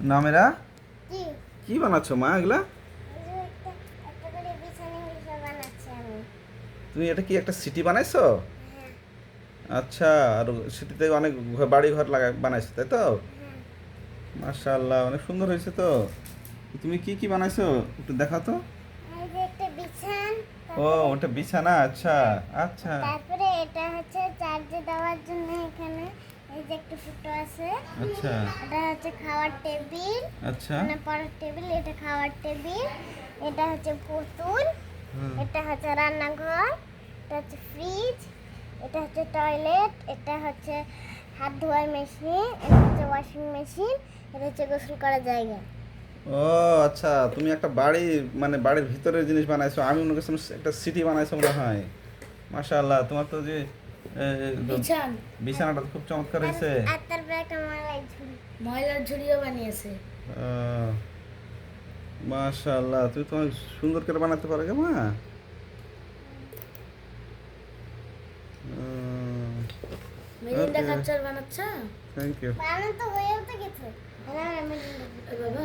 নামেরা কি? কি বানাচ্ছো মা এগুলা? তুমি এটা কি একটা সিটি বানাইছো? হ্যাঁ। আচ্ছা আর সিটিতে অনেক বাড়ি ঘর লাগা বানাইছো তাই তো? হ্যাঁ। মাশাআল্লাহ অনেক সুন্দর হয়েছে তো। তুমি কি কি বানাইছো? একটু দেখাও তো। ও ওটা বিছানা আচ্ছা আচ্ছা। তারপরে এটা হচ্ছে চার্জে দেওয়ার জন্য এখানে। এই যে একটা ফুটো আছে। আচ্ছা। এটা হচ্ছে খাওয়ার টেবিল। আচ্ছা। মানে পড়ার টেবিল এটা খাওয়ার টেবিল। এটা হচ্ছে পুতুল। এটা হচ্ছে রান্নাঘর। এটা হচ্ছে ফ্রিজ এটা হচ্ছে টয়লেট এটা হচ্ছে হাত ধোয়ার মেশিন এটা হচ্ছে ওয়াশিং মেশিন এটা হচ্ছে গোসল করার জায়গা। ও আচ্ছা। তুমি একটা বাড়ি মানে বাড়ির ভিতরের জিনিস বানাইছো। আমি মনে করছিলাম একটা সিটি বানাইছো মনে হয়। মাশাআল্লাহ। তোমার তো যে বিছানাটা খুব চমৎকার হয়েছে। আর তারপরে একটা ময়লাই ঝুড়ি। ময়লার ঝুড়িও বানিয়েছে। মাশাআল্লাহ তুই তোমার সুন্দর করে বানাতে পারো কে মেরিন্ডা. বানাচ্ছ? থ্যাংক ইউ বানানো তো হয়েও তো গেছে। এবার আমি এ বাবা।